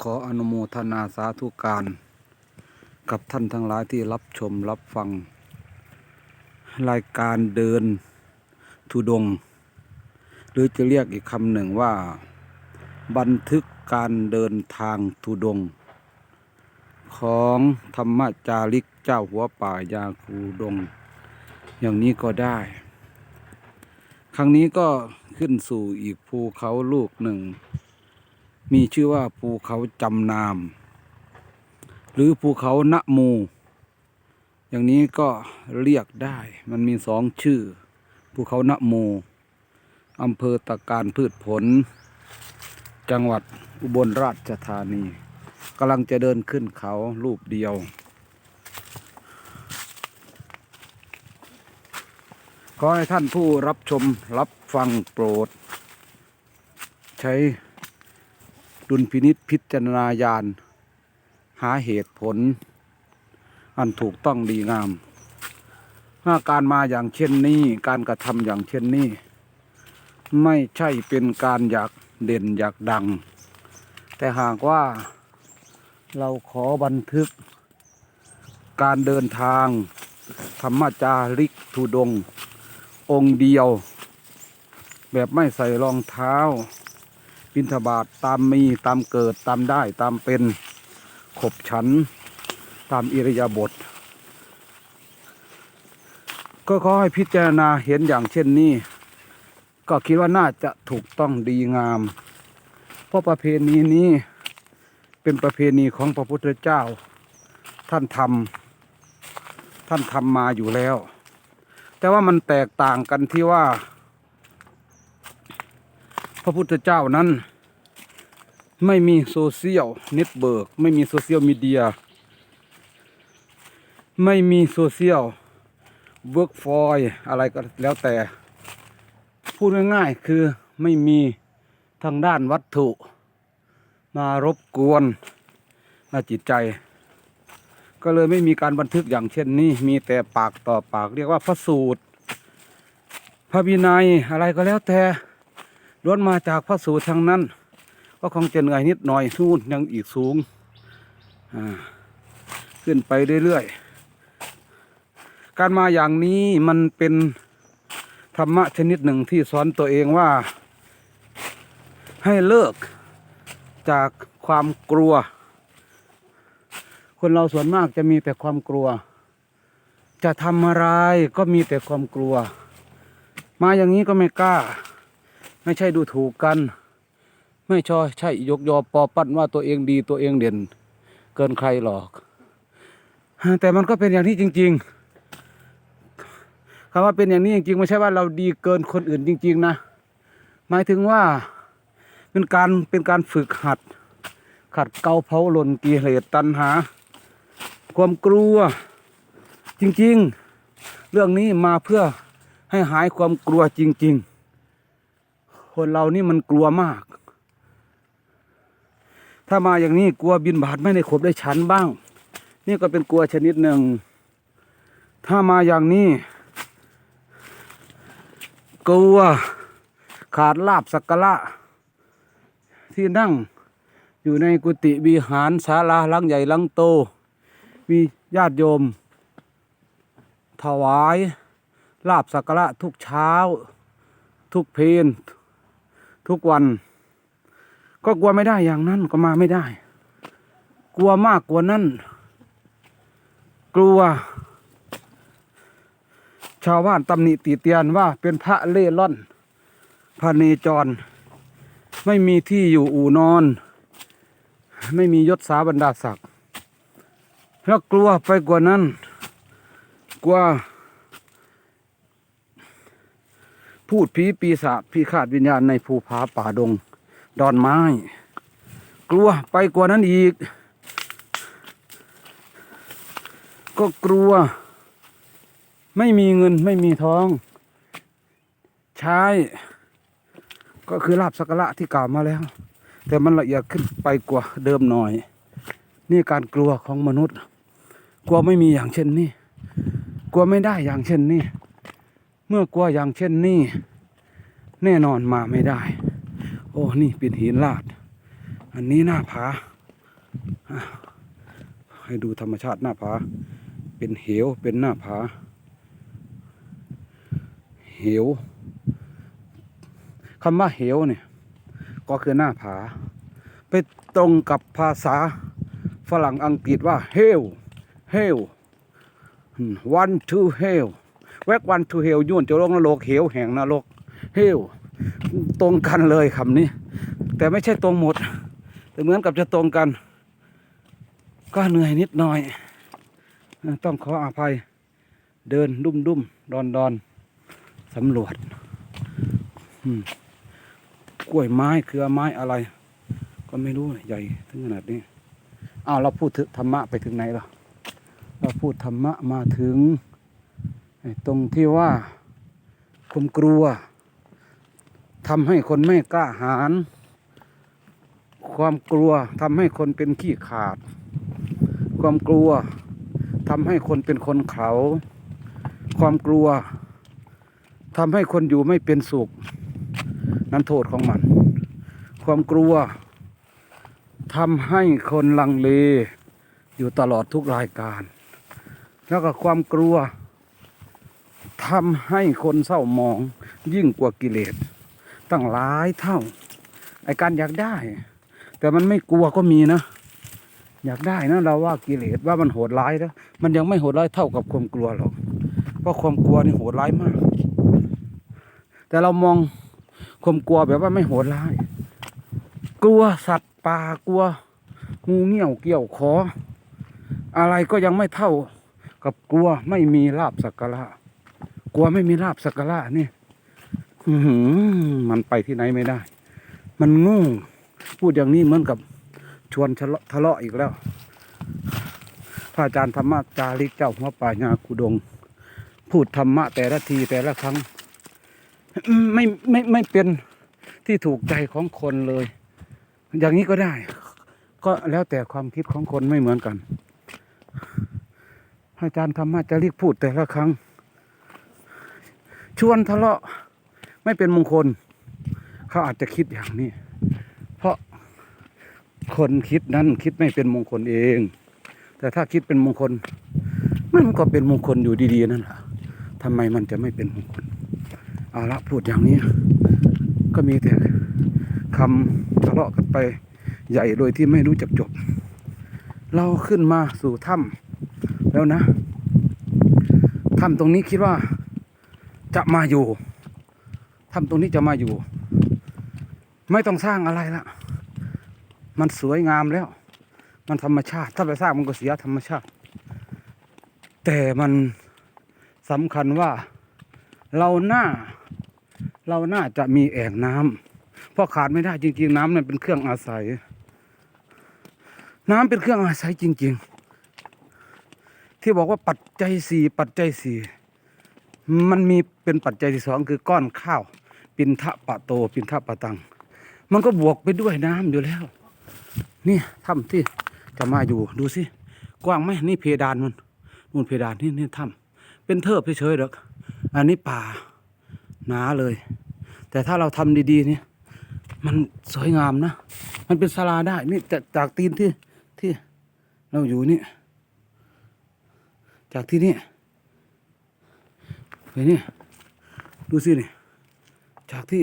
ขออนุโมทนาสาธุการ กับท่านทั้งหลายที่รับชมรับฟัง รายการเดินทุดง หรือจะเรียกอีกคำหนึ่งว่า บันทึกการเดินทางทุดง ของธรรมจาริกเจ้าหัวป่ายาคูดง อย่างนี้ก็ได้ ครั้งนี้ก็ขึ้นสู่อีกภูเขาลูกหนึ่ง มีชื่อว่าภูเขาจำนาม หรือภูเขาณมู อย่างนี้ก็เรียกได้ มันมีสองชื่อ ภูเขาณมูอำเภอตะการพืชผล จังหวัดอุบลราชธานีกำลังจะเดินขึ้นเขาลูกเดียว ขอให้ท่านผู้รับชมรับฟังโปรด ใช้ ดุลพินิษพิจารณาญาณหาเหตุผล อันถูกต้องดีงามถ้าการมาอย่างเช่นนี้ การกระทำอย่างเช่นนี้ ไม่ใช่เป็นการอยากเด่นอยากดัง แต่หากว่าเราขอบันทึก การเดินทาง ธรรมจาริกทุดง องค์เดียว แบบไม่ใส่รองเท้า บินทบาทตามมีตามเกิดตามได้ตามเป็นขบฉัน ตามอิริยาบถก็ขอให้พิจารณาเห็นอย่างเช่นนี้ ก็คิดว่าน่าจะถูกต้องดีงาม เพราะประเพณีนี้เป็นประเพณีของพระพุทธเจ้า ท่านทำท่านทำมาอยู่แล้ว แต่ว่ามันแตกต่างกันที่ว่า พระพุทธเจ้านั้น ไม่มีโซเชียลเน็ตเบิร์กไม่มีโซเชียลมีเดีย ไม่มีโซเชียลเวิร์กฟอยอะไรก็แล้วแต่ พูดง่ายๆคือไม่มีทางด้านวัตถุ มารบกวนมาจิตใจ ก็เลยไม่มีการบันทึกอย่างเช่นนี้ มีแต่ปากต่อปากเรียกว่าพระสูตร พระวินัยอะไรก็แล้วแต่ ล้วนมาจากพระสูตรทางนั้น ก็คงจะเหนื่อยนิดหน่อยทูนยังอีกสูงขึ้นไปเรื่อยๆ การมาอย่างนี้มันเป็นธรรมะชนิดหนึ่งที่สอนตัวเองว่า ให้เลิกจากความกลัว คนเราส่วนมากจะมีแต่ความกลัว จะทำอะไรก็มีแต่ความกลัว มาอย่างนี้ก็ไม่กล้า ไม่ใช่ดูถูกกัน ไม่ชอใช่ยกยอปอปั้นว่าตัวเองดีตัวเองเด่น เกินใครหรอก แต่มันก็เป็นอย่างนี้จริง ๆคำว่าเป็นอย่างนี้จริงๆไม่ใช่ว่าเราดีเกินคนอื่นจริง ๆ นะ หมายถึงว่าเป็นการเป็นการฝึกหัด ขัดเกาเผาหล่นกิเลสตัณหา ความกลัว จริง ๆ เรื่องนี้มาเพื่อให้หายความกลัวจริง ๆ คนเรานี่มันกลัวมาก ถ้ามาอย่างนี้กลัวบินบาทไม่ได้ขบได้ฉันบ้าง นี่ก็เป็นกลัวชนิดหนึ่ง ถ้ามาอย่างนี้ กลัวขาดลาบสักการะที่นั่งอยู่ในกุฏิวิหารศาลาหลังใหญ่หลังโต มีญาติโยม ถวาย ลาบสักการะทุกเช้า ทุกเพลน ทุกวัน ก็กลัวไม่ได้อย่างนั้นก็มาไม่ได้ กลัวมากกว่านั้นกลัว ชาวบ้านตำหนิติเตียนว่าเป็นพระเล่ร่อนพระเนจร ไม่มีที่อยู่อู่นอน ไม่มียศสาบรรดาศักดิ์แล้วกลัวไปกว่านั้น กลัว พูดผีปีศาจพีขาดวิญญาณในภูผาป่าดง ดอนไม้ กลัวไปกว่านั้นอีก ก็กลัว ไม่มีเงินไม่มีทอง ใช้ ก็คือลาบสักระที่กล่าวมาแล้ว แต่มันละเอียดขึ้นไปกว่าเดิมหน่อย นี่การกลัวของมนุษย์ กลัวไม่มีอย่างเช่นนี้ กลัวไม่ได้อย่างเช่นนี้ มื่อกลัวอย่างเช่นนี้ แน่นอนมาไม่ได้ โอ้นี่เป็นหินลาด อันนี้หน้าผาให้ดูธรรมชาติหน้าผาเป็นเหวเป็นหน้าผาเหวคำว่าเหวเนี่ย ก็คือหน้าผา ไปตรงกับภาษาฝรั่งอังกฤษว่า hell hell one two hell แวก one to hell ยุ่นจะลงนรกเหวแห่งนรก hell ตรงกันเลยคำนี้ แต่ไม่ใช่ตรงหมด แต่เหมือนกับจะตรงกัน ก็เหนื่อยนิดหน่อย ต้องขออภัยเดินดุ้มดุ้มดอนดอนสำรวจอืมกล้วยไม้เครือไม้อะไร ก็ไม่รู้ใหญ่ถึงขนาดนี้อ้าวเราพูดถึงธรรมะไปถึงไหนล่ะเราพูดธรรมะมาถึง ตรงที่ว่าความกลัวทำให้คนไม่กล้าหาญความกลัวทำให้คนเป็นขี้ขาด ความกลัวทำให้คนเป็นคนเขา ความกลัวทำให้คนอยู่ไม่เป็นสุข นั้นโทษของมัน ความกลัวทำให้คนลังเลอยู่ตลอดทุกรายการ แล้วก็ความกลัว ทำให้คนเศร้ามองยิ่งกว่ากิเลสตั้งหลายเท่า ไอการอยากได้ แต่มันไม่กลัวก็มีนะ อยากได้นะเราว่ากิเลสว่ามันโหดร้ายแล้วมันยังไม่โหดร้ายเท่ากับความกลัวหรอกเพราะความกลัวนี่โหดร้ายมาก แต่เรามองความกลัวแบบว่าไม่โหดร้าย กลัวสัตว์ป่ากลัวงูเงี้ยวเกี่ยวคออะไรก็ยังไม่เท่ากับกลัวไม่มีลาบสักการะ กลัวไม่มีลาบสักการะนี่มันไปที่ไหนไม่ได้ มันโงูพูดอย่างนี้เหมือนกับชวนทะเลาะทะเลาะอีกแล้ว พระอาจารย์ธรรมจาริกเจ้าหัวป่าญาคุดง พูดธรรมะแต่ละทีแต่ละครั้ง ไม่ไม่ไม่เป็นที่ถูกใจของคนเลย อย่างนี้ก็ได้ ก็แล้วแต่ความคิดของคนไม่เหมือนกันอาจารย์ธรรมะจาริกพูดแต่ละครั้ง ชวนทะเลาะไม่เป็นมงคล เขาอาจจะคิดอย่างนี้ เพราะคนคิดนั้นคิดไม่เป็นมงคลเอง แต่ถ้าคิดเป็นมงคล มันก็เป็นมงคลอยู่ดีๆนั่นแหละทำไมมันจะไม่เป็นมงคลเอาละพูดอย่างนี้ ก็มีแต่คำทะเลาะกันไปใหญ่โดยที่ไม่รู้จักจบ เราขึ้นมาสู่ถ้ำแล้วนะถ้ำตรงนี้คิดว่า จะมาอยู่ถ้ำตรงนี้จะมาอยู่ ไม่ต้องสร้างอะไรละมันสวยงามแล้ว มันธรรมชาติ ถ้าไปสร้างมันก็เสียธรรมชาติ แต่มันสำคัญว่าเราหน้า เราน่าจะมีแอ่งน้ำเพราะขาดไม่ได้จริง ๆ น้ำเนี่ยเป็นเครื่องอาศัย น้ำเป็นเครื่องอาศัยจริง ๆ ที่บอกว่าปัจจัยสี่ปัจจัยสี่ มันมีเป็นปัจจัยที่สองคือก้อนข้าว ปินทะปะโต ปินทะปะตัง มันก็บวกไปด้วยน้ำอยู่แล้ว นี่ถ้ำที่จะมาอยู่ดูสิกว้างไหมนี่เพดานมันนู่นเพดานนี่นี่ถ้ำเป็นเทิบเฉยๆหรอกอันนี้ป่าหนาเลย แต่ถ้าเราทำดีๆเนี่ยมันสวยงามนะ มันเป็นศาลาได้ นี่จากจากตีนที่ที่เราอยู่นี่ จากที่นี่ ไปนี่ดูสินี่จากที่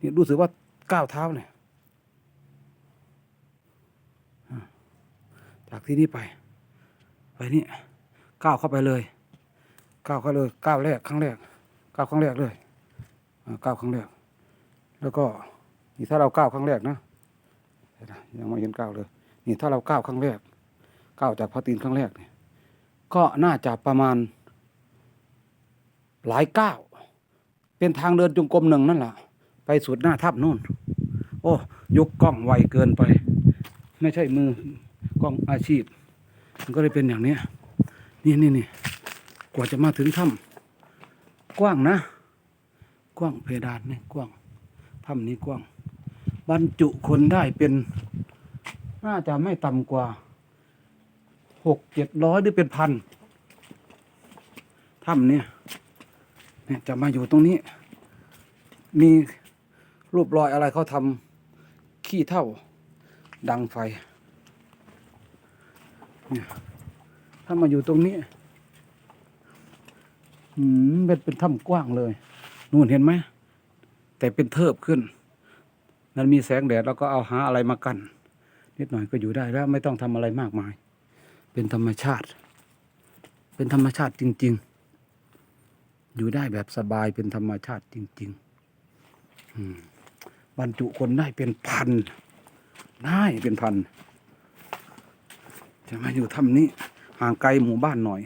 นี่รู้สึกว่าก้าวเท้าเนี่ยจากที่นี่ไป ไปนี่ก้าวเข้าไปเลยก้าวเข้าเลยก้าวแรกครั้งแรกก้าวครั้งแรกเลยก้าวครั้งแรก แล้วก็นี่ถ้าเราก้าวครั้งแรกนะยวนะยังไม่เห็นก้าวเลย นี่ถ้าเราก้าวครั้งแรกก้าวจากพระตีนครั้งแรกเนี่ยก็น่าจะประมาณ หลายก้าวเป็นทางเดินจงกรมหนึ่งนั่นแหละไปสุดหน้าทับนู่น โอ้ยกกล้องไวเกินไป ไม่ใช่มือกล้องอาชีพ มันก็เลยเป็นอย่างนี้นี่นี่นี่กว่าจะมาถึงถ้ำกว้างนะ กว้างเพดานนี่กว้างถ้ำนี้กว้าง บรรจุคนได้เป็น น่าจะไม่ต่ำกว่าหกเจ็ดร้อยหรือเป็นพันถ้ำเนี่ย เนี่ยจะมาอยู่ตรงนี้ มีรูปรอยอะไรเขาทำขี้เท่าดังไฟเนี่ยถ้ามาอยู่ตรงนี้อืมเป็นเป็นถ้ำกว้างเลย นู่นเห็นไหม แต่เป็นเทิบขึ้น นั้นมีแสงแดดแล้วก็เอาหาอะไรมากันนิดหน่อยก็อยู่ได้แล้วไม่ต้องทำอะไรมากมาย เป็นธรรมชาติ เป็นธรรมชาติจริง ๆ อยู่ได้แบบสบายเป็นธรรมชาติจริงๆบรรจุคนได้เป็นพันได้เป็นพันจะมาอยู่ถ้ำนี้ห่างไกลหมู่บ้านหน่อย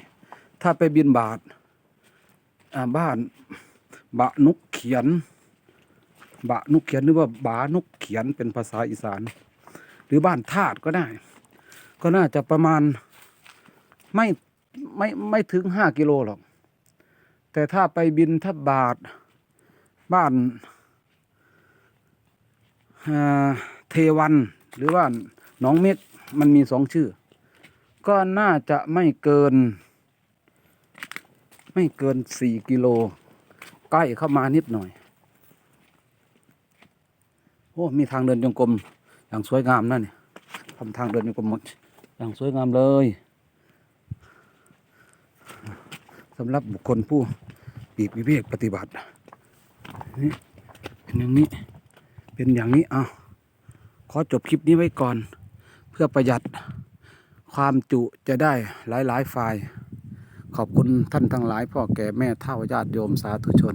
ถ้าไปบินบาทบ้านบะนุกเขียน บะนุกเขียนหรือว่าบานุกเขียนเป็นภาษาอีสาน หรือบ้านธาตุก็ได้ ก็น่าจะประมาณไม่ไม่ไม่ถึงห้ากิโลหรอก แต่ถ้าไปบินทบาทบ้านเทวันหรือว่าหนองเม็กมันมีสองชื่อ ก็น่าจะไม่เกิน ไม่เกินสี่กิโล ใกล้เข้ามานิดหน่อย โอ้ มีทางเดินจงกรมอย่างสวยงามนั่นนี่ทำทางเดินจงกรมอย่างสวยงามเลย สำหรับบุคคลผู้ปีกวิเวกปฏิบัตินี่เป็นอย่างนี้เป็นอย่างนี้เอาขอจบคลิปนี้ไว้ก่อน เพื่อประหยัดความจุจะได้หลาย ๆ ไฟล์ ขอบคุณท่านทั้งหลายพ่อแก่แม่เท่าญาติโยมสาธุชน